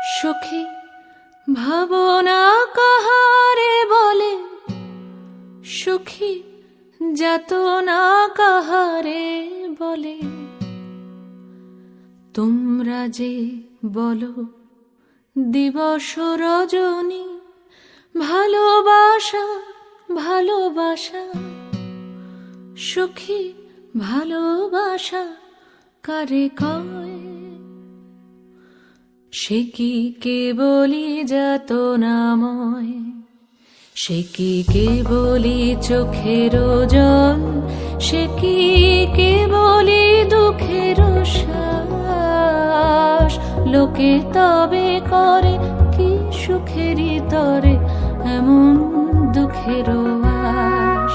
সখী ভাবনা কাহারে বলে, সুখী যাতনা কাহারে বলে। তোমরা যে বলো, দিবস রজনী, ভালোবাসা ভালোবাসা, সুখী ভালোবাসা কারে কয়? সে কি কেবলি যত নাময় সে কি কেবলি চোখের জল সে কি কে বলি দুঃখের লোকে তবে করে কি সুখেরই তরে, এমন দুঃখের আশ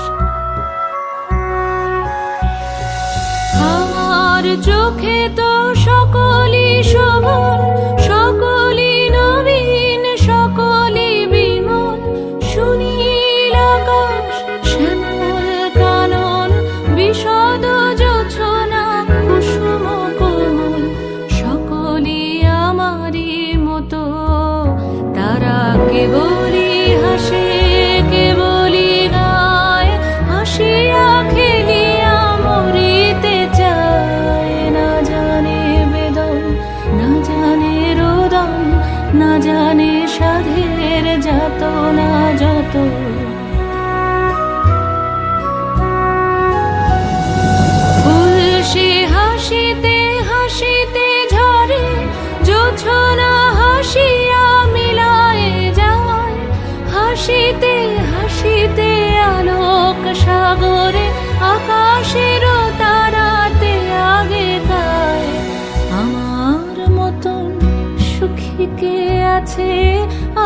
আমার চোখে তো সকলই শোভন তারা কেবলই হাসে কেবলই গায়? হাসিয়া খেলিয়া মরিতে চায়। না জানে বেদন, না জানে রোদন, না জানে সাধের যাত না যত আছে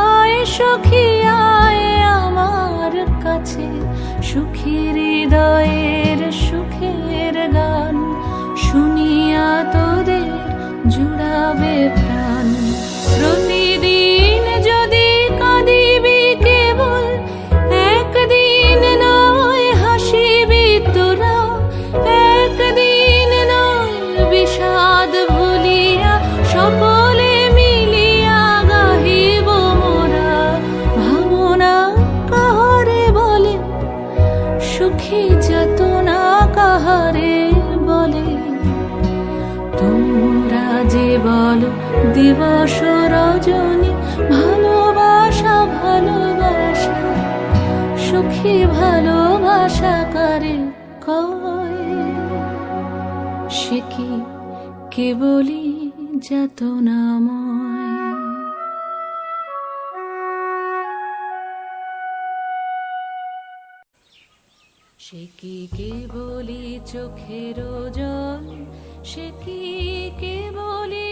আয় সখী আয় আমার কাছে। সুখী হৃদয়ের সুখী যাতনা কাহারে বলে? তোমরা যে বলো, দিবস রজনী, ভালোবাসা ভালোবাসা, সুখী, ভালোবাসা কারে কয়? সে কি কেবলই যাতনাময় সে কি কে বলি চোখের জল সে কি কেবলি